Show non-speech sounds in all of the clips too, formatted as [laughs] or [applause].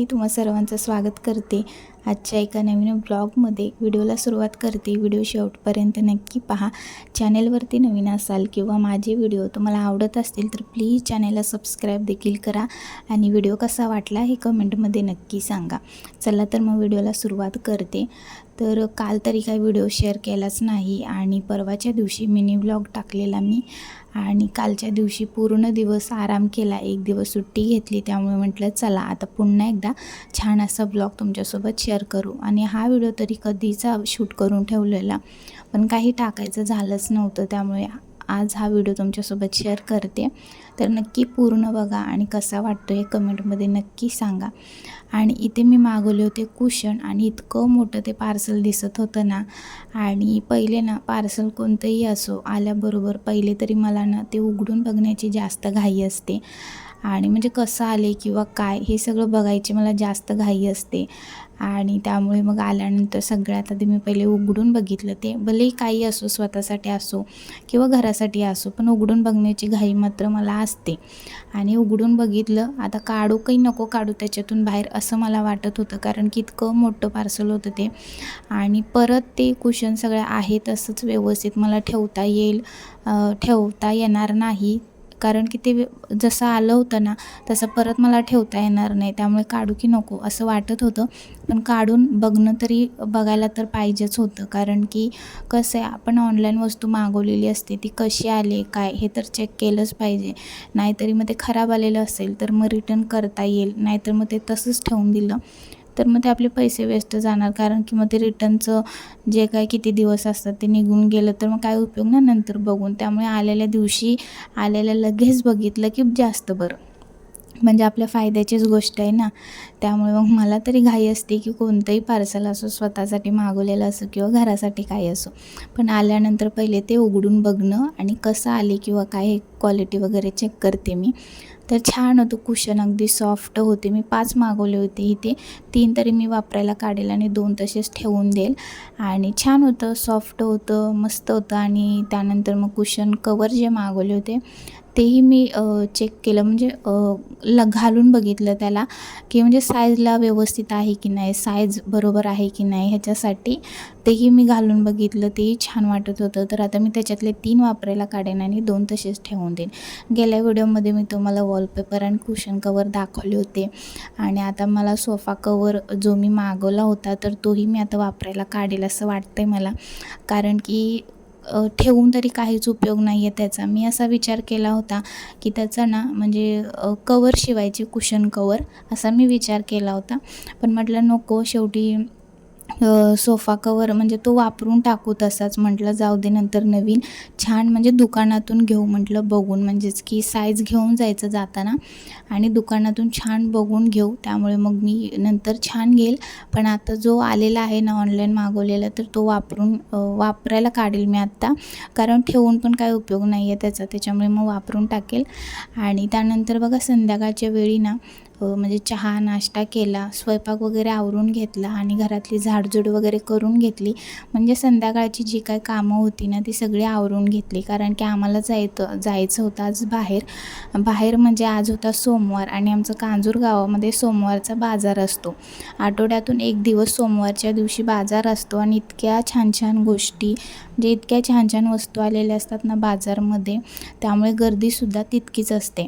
मी तुम्हा सर्वांचं स्वागत करते. आजच्या एका नवीन ब्लॉगमध्ये व्हिडिओला सुरुवात करते. व्हिडिओ शेवटपर्यंत नक्की पहा. चॅनेलवरती नवीन असाल किंवा माझे व्हिडिओ तुम्हाला आवडत असतील तर प्लीज चॅनेलला सबस्क्राईब देखील करा आणि व्हिडिओ कसा वाटला हे कमेंटमध्ये नक्की सांगा. चला तर मग व्हिडिओला सुरुवात करते. तर काल तरी काही व्हिडिओ शेअर केलाच नाही आणि परवाच्या दिवशी मिनी ब्लॉग टाकलेला मी. आणि कालच्या दिवशी पूर्ण दिवस आराम केला. एक दिवस सुट्टी घेतली त्यामुळे म्हटलं चला आता पुन्हा एकदा छान असा ब्लॉग तुमच्यासोबत शेअर करू. आणि हा व्हिडिओ तरी कधीचा शूट करून ठेवलेला पण काही टाकायचं झालंच नव्हतं त्यामुळे आज हा व्हिडिओ तुमच्यासोबत शेअर करते. तर नक्की पूर्ण बघा आणि कसा वाटतो हे कमेंटमध्ये नक्की सांगा. आणि इथे मी मागवले होते कुशन आणि इतकं मोठं ते पार्सल दिसत होतं ना आणि पहिले ना पार्सल कोणतंही असो आल्याबरोबर पहिले तरी मला ना ते उघडून बघण्याची जास्त घाई असते. आणि म्हणजे कसं आले किंवा काय हे सगळं बघायची मला जास्त घाई असते. आणि त्यामुळे मग आल्यानंतर सगळ्यात आधी मी पहिले उघडून बघितलं ते. भलेही काही असो स्वतःसाठी असो किंवा घरासाठी असो पण उघडून बघण्याची घाई मात्र मला असते. आणि उघडून बघितलं आता काढू काही नको काढू त्याच्यातून बाहेर असं मला वाटत होतं कारण की इतकं मोठं पार्सल होतं ते. आणि परत ते कुशन सगळं आहे तसंच व्यवस्थित मला ठेवता येईल ठेवता येणार नाही. कारण की ते जसं आलं होतं ना तसं परत मला ठेवता येणार नाही. त्यामुळे काढू की नको असं वाटत होतं. पण काढून बघणं तरी बघायला तर पाहिजेच होतं. कारण की कसं आहे आपण ऑनलाईन वस्तू मागवलेली असते ती कशी आली काय हे तर चेक केलंच पाहिजे. नाहीतरी मग ते खराब आलेलं असेल तर मग रिटर्न करता येईल. नाहीतर मग ते तसंच ठेवून दिलं. तर मग ते आपले पैसे वेस्ट जाणार. कारण की मग ते रिटर्नचं जे काय किती दिवस असतात ते निघून गेलं तर मग काय उपयोग ना नंतर बघून. त्यामुळे आलेल्या दिवशी आलेल्या लगेच बघितलं की जास्त बरं. म्हणजे आपल्या फायद्याचीच गोष्ट आहे ना. त्यामुळे मग मला तरी घाई असते की कोणतंही पार्सल असो स्वतःसाठी मागवलेलं असो किंवा घरासाठी काही असो. पण आल्यानंतर पहिले ते उघडून बघणं आणि कसं आले किंवा काय क्वालिटी वगैरे चेक करते मी. तर छान होतं. कुशन अगदी सॉफ्ट होते. मी पाच मागवले होते इथे. तीन तरी मी वापरायला काढेल आणि दोन तसेच ठेवून देईल. आणि छान होतं सॉफ्ट होतं मस्त होतं. आणि त्यानंतर मग कुशन कवर जे मागवले होते तेही मी चेक केलं. म्हणजे ल घालून बघितलं त्याला की म्हणजे साईजला व्यवस्थित आहे की नाही साईज बरोबर आहे की नाही ह्याच्यासाठी तेही मी घालून बघितलं. तेही छान वाटत होतं. तर आता मी त्याच्यातले तीन वापरायला काढेन आणि दोन तसेच ठेवून देईन. गेल्या व्हिडिओमध्ये मी तुम्हाला वॉलपेपर आणि कुशन कवर दाखवले होते आणि आता मला सोफा कवर जो मी मागवला होता तर तोही मी आता वापरायला काढेल असं वाटतं आहे मला. कारण की ठेवून तरी काहीच उपयोग नाही आहे त्याचा. मी असा विचार केला होता की त्याचा ना म्हणजे कवर शिवायची कुशन कवर असा मी विचार केला होता. पण म्हटलं नको शेवटी सोफा कवर म्हणजे तो वापरून टाकू तसाच. म्हटलं जाऊ दे नंतर नवीन. छान म्हणजे दुकानातून घेऊ म्हटलं बघून. म्हणजेच की साईज घेऊन जायचं जाताना. आणि दुकानातून छान बघून घेऊ. त्यामुळे मग मी नंतर छान घेईल. पण आता जो आलेला आहे ना ऑनलाईन मागवलेला तर तो वापरून वापरायला काढेल मी आत्ता कारण ठेवून पण काय उपयोग नाही आहे त्याचा. त्याच्यामुळे मग वापरून टाकेल. आणि त्यानंतर बघा संध्याकाळच्या वेळी ना म्हणजे चहा नाश्ता केला स्वयंपाक वगैरे आवरून घेतला आणि घरातली झाडझूड वगैरे करून घेतली. म्हणजे संध्याकाळची जी काय कामं होती ना ती सगळी आवरून घेतली. कारण की आम्हाला जायचं जायचं होतं आज बाहेर. बाहेर म्हणजे आज होता सोमवार आणि आमचं कांजूर गावामध्ये सोमवारचा बाजार असतो. आठवड्यातून एक दिवस सोमवारच्या दिवशी बाजार असतो आणि इतक्या छान छान गोष्टी म्हणजे इतक्या छान छान वस्तू आलेल्या असतात ना बाजारमध्ये त्यामुळे गर्दीसुद्धा तितकीच असते.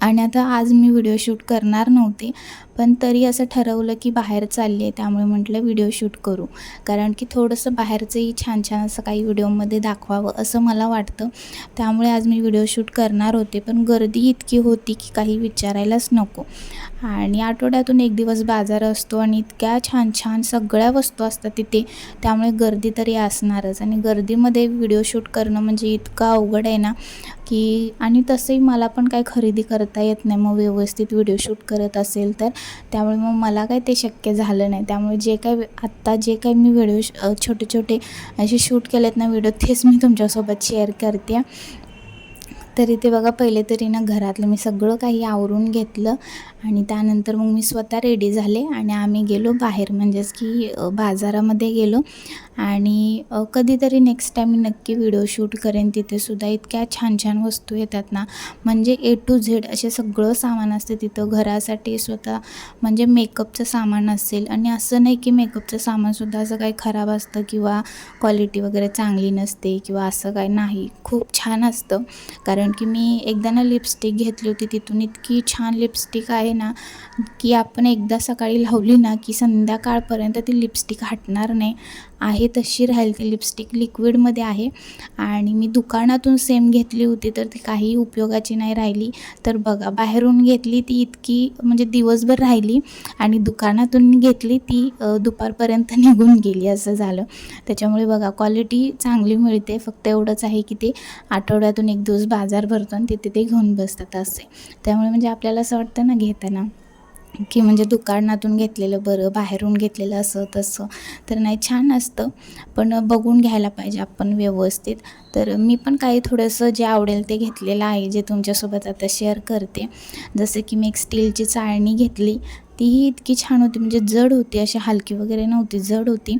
आणि आता आज मी व्हिडिओ शूट करणार नव्हते पण तरी असं ठरवलं की बाहेर चालले आहे त्यामुळे म्हटलं व्हिडिओ शूट करू. कारण की थोडंसं बाहेरचंही छान छान असं काही व्हिडिओमध्ये दाखवावं असं मला वाटतं. त्यामुळे आज मी व्हिडिओ शूट करणार होते पण गर्दी इतकी होती की काही विचारायलाच नको. आणि आठवड्यातून एक दिवस बाजार असतो आणि इतक्या छान छान सगळ्या वस्तू असतात तिथे त्यामुळे गर्दी तरी असणारच. आणि गर्दीमध्ये व्हिडिओ शूट करणं म्हणजे इतकं अवघड आहे ना की आणि तसंही मला पण काही खरेदी करता येत नाही. मग व्यवस्थित व्हिडिओ शूट करत असेल तर. त्यामुळे मग मला काय ते शक्य झालं नाही. त्यामुळे जे काय आत्ता जे काही मी व्हिडिओ छोटे छोटे असे शूट केलेत ना व्हिडिओ तेच मी तुमच्यासोबत शेअर करते. तरी ते बघा पहिले तरी ना घरातलं मी सगळं काही आवरून घेतलं. आणि त्यानंतर मग मी स्वतः रेडी झाले आणि आम्ही गेलो बाहेर. म्हणजेच की बाजारामध्ये गेलो. आणि कधीतरी नेक्स्ट टाईम मी नक्की व्हिडिओ शूट करेन तिथेसुद्धा इतक्या छान छान वस्तू येतात ना. म्हणजे ए टू झेड असे सगळं सामान असते तिथं. घरासाठी स्वतः म्हणजे मेकअपचं सामान असेल. आणि असं नाही की मेकअपचं सामानसुद्धा असं काही खराब असतं किंवा क्वालिटी वगैरे चांगली नसते किंवा असं काही नाही. खूप छान असतं. कारण की मी एकदा ना लिपस्टिक घेतली होती. तिथून इतकी छान लिपस्टिक आहे. ना की आपण एकदा सकाळी लावली ना की संध्याकाळपर्यंत ती लिपस्टिक हटणार नाही. आहे तशी राहील ती लिपस्टिक लिक्विडमध्ये आहे. आणि मी दुकानातून सेम घेतली होती तर ती काही उपयोगाची नाही राहिली. तर बघा बाहेरून घेतली ती इतकी म्हणजे दिवसभर राहिली. आणि दुकानातून घेतली ती दुपारपर्यंत [laughs] निघून गेली असं झालं. त्याच्यामुळे बघा क्वालिटी चांगली मिळते. फक्त एवढंच आहे की ते आठवड्यातून एक दिवस बाजार भरतो आणि तिथे ते घेऊन बसतात असे. त्यामुळे म्हणजे आपल्याला असं वाटतं ना घेताना. की म्हणजे दुकानातून घेतलेलं बरं बाहेरून घेतलेलं असं तसं. तर नाही छान असतं. पण बघून घ्यायला पाहिजे आपण व्यवस्थित. तर मी पण काही थोडंसं जे आवडेल ते घेतलेलं आहे जे तुमच्यासोबत आता शेअर करते. जसं की मी एक स्टीलची चाळणी घेतली. तीही इतकी छान होती म्हणजे जड होती अशी हलकी वगैरे नव्हती जड होती.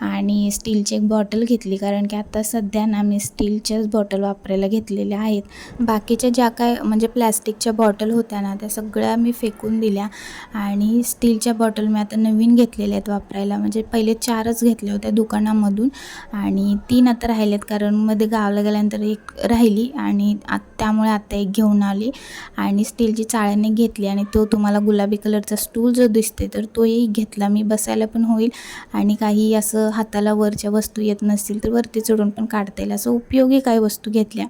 आणि स्टीलची एक बॉटल घेतली कारण की आता सध्या ना मी स्टीलच्याच बॉटल वापरायला घेतलेल्या आहेत. बाकीच्या ज्या काय म्हणजे प्लॅस्टिकच्या बॉटल होत्या ना त्या सगळ्या मी फेकून दिल्या. आणि स्टीलच्या बॉटल मी आता नवीन घेतलेल्या आहेत वापरायला. म्हणजे पहिले चारच घेतल्या होत्या दुकानामधून. आणि तीन आता राहिल्यात कारण मध्ये गावाला गेल्यानंतर एक राहिली आणि आत त्यामुळे आता एक घेऊन आली. आणि स्टीलची चाळ्याने घेतली आणि तो तुम्हाला गुलाबी कलरचा स्टूल जो दिसते तर तोही घेतला मी बसायला पण होईल आणि काही असं हाताला वरच्या वस्तू येत नसतील तर वरती चढून पण काढता येईल. असं उपयोगी काही वस्तू घेतल्या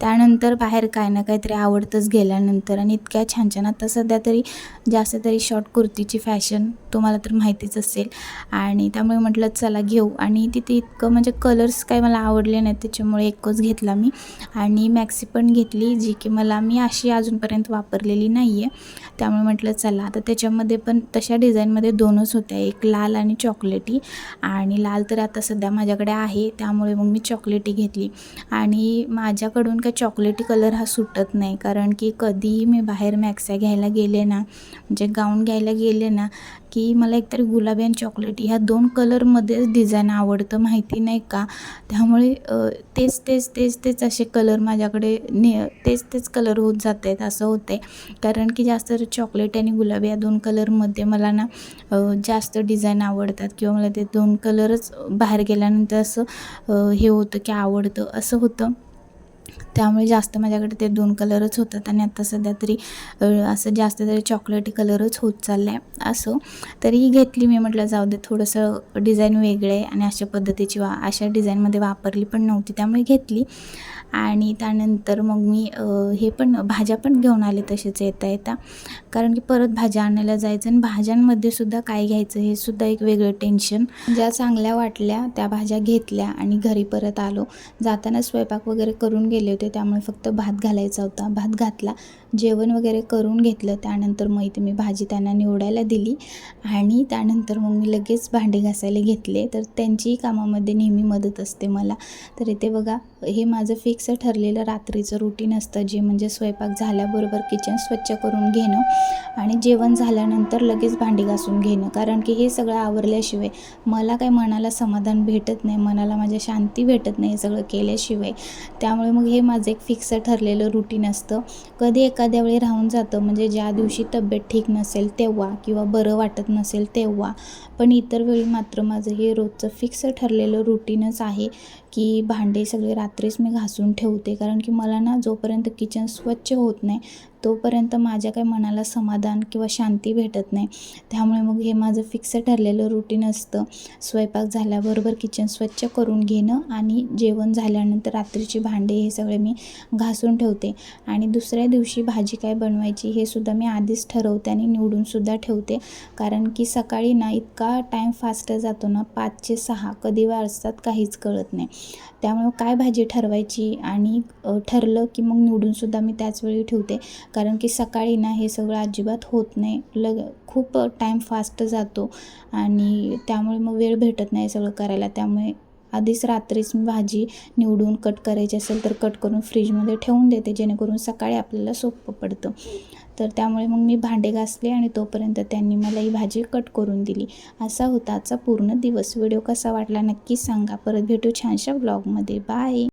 त्यानंतर बाहेर काय ना काहीतरी आवडतंच गेल्यानंतर आणि इतक्या छान छान. आता सध्या तरी जास्त तरी शॉर्ट कुर्तीची फॅशन तुम्हाला तर माहितीच असेल. आणि त्यामुळे म्हटलं चला घेऊ. आणि तिथे इतकं म्हणजे कलर्स काय मला आवडले नाहीत त्याच्यामुळे एकच घेतला मी. आणि मॅक्सी पण घेतली जी की मला मी अशी अजूनपर्यंत वापरलेली नाही आहे त्यामुळे म्हटलं चला. आता त्याच्यामध्ये पण तशा डिझाईनमध्ये दोनच होत्या. एक लाल आणि चॉकलेटी आणि लाल तर आता सध्या माझ्याकडे आहे. त्यामुळे मग मी चॉकलेटी घेतली. आणि माझ्याकडून काय चॉकलेटी कलर हा सुटत नाही. कारण की कधीही मी बाहेर मॅक्स्या घ्यायला गेले ना म्हणजे गाऊन घ्यायला गेले ना की मला एकतर गुलाबी आणि चॉकलेटी ह्या दोन कलरमध्येच डिझाईन आवडतं माहिती नाही का? त्यामुळे तेच तेच तेच तेच असे कलर माझ्याकडे ने तेच तेच कलर होत जात आहेत असं होतं आहे कारण की जास्त चॉकलेट आणि गुलाबी या दोन कलरमध्ये मला ना जास्त डिझाईन आवडतात. किंवा मला ते दोन कलरच बाहेर गेल्यानंतर असं हे होतं की आवडतं असं होतं. त्यामुळे जास्त माझ्याकडे ते दोन कलरच होतात आणि आता सध्या तरी असं जास्त तरी चॉकलेटी कलरच होत चाललं आहे असं. तरीही घेतली मी म्हटलं जाऊ दे थोडंसं डिझाईन वेगळे आहे आणि अशा पद्धतीची वा अशा डिझाईनमध्ये वापरली पण नव्हती त्यामुळे घेतली. आणि त्यानंतर मग मी हे पण भाज्या पण घेऊन आले तसेच येता येता. कारण की परत भाज्या आणायला जायचं आणि भाज्यांमध्ये सुद्धा काय घ्यायचं हे सुद्धा एक वेगळं टेन्शन ज्या चांगल्या वाटल्या त्या भाज्या घेतल्या आणि घरी परत आलो. जाताना स्वयंपाक वगैरे करून गेले होते त्यामुळे फक्त भात घालायचा होता. भात घातला जेवण वगैरे करून घेतलं. त्यानंतर मग इथे मी भाजी त्यांना निवडायला दिली आणि त्यानंतर मग मी लगेच भांडे घासायला घेतले. तर त्यांचीही कामामध्ये नेहमी मदत असते मला. तर इथे बघा हे माझं फिक्स ठरलेलं रात्रीचं रुटीन असतं जे म्हणजे स्वयंपाक झाल्याबरोबर किचन स्वच्छ करून घेणं आणि जेवण झाल्यानंतर लगेच भांडी घासून घेणं. कारण की हे सगळं आवरल्याशिवाय मला काय मनाला समाधान भेटत नाही मनाला माझ्या शांती भेटत नाही हे सगळं केल्याशिवाय. त्यामुळे मग हे माझं एक फिक्स ठरलेलं रुटीन असतं. कधी एखाद्या वेळी राहून जातं म्हणजे ज्या दिवशी तब्येत ठीक नसेल तेव्हा किंवा बरं वाटत नसेल तेव्हा. पण इतर वेळी मात्र माझं हे रोजचं फिक्स ठरलेलं रुटीनच आहे. की भांडे सगळे रात्रीच मी घासून ठेवते. कारण की मला ना जोपर्यंत किचन स्वच्छ होत नाही तोपर्यंत माझ्या काही मनाला समाधान किंवा शांती भेटत नाही. त्यामुळे मग हे माझं फिक्स ठरलेलं रुटीन असतं. स्वयंपाक झाल्याबरोबर किचन स्वच्छ करून घेणं आणि जेवण झाल्यानंतर रात्रीची भांडे हे सगळे मी घासून ठेवते. आणि दुसऱ्या दिवशी भाजी काय बनवायची हे सुद्धा मी आधीच ठरवते आणि निवडूनसुद्धा ठेवते. कारण की सकाळी ना इतका टाईम फास्ट जातो ना पाचचे सहा कधी वाजतात काहीच कळत नाही. त्यामुळे काय भाजी ठरवायची आणि ठरलं की मग निवडूनसुद्धा मी त्याच वेळी ठेवते. कारण की सकाळी ना हे सगळं अजिबात होत नाही. लग खूप टाईम फास्ट जातो आणि त्यामुळे मग वेळ भेटत नाही सगळं करायला. त्यामुळे आधीच रात्रीच मी भाजी निवडून कट करायची असेल तर कट करून फ्रीजमध्ये ठेवून देते जेणेकरून सकाळी आपल्याला सोपं पडतं. तर त्यामुळे मग मी भांडे घासले आणि तोपर्यंत त्यांनी मला ही भाजी कट करून दिली. असा होता आजचा पूर्ण दिवस. व्हिडिओ कसा वाटला नक्की सांगा. परत भेटू छानशा ब्लॉगमध्ये बाय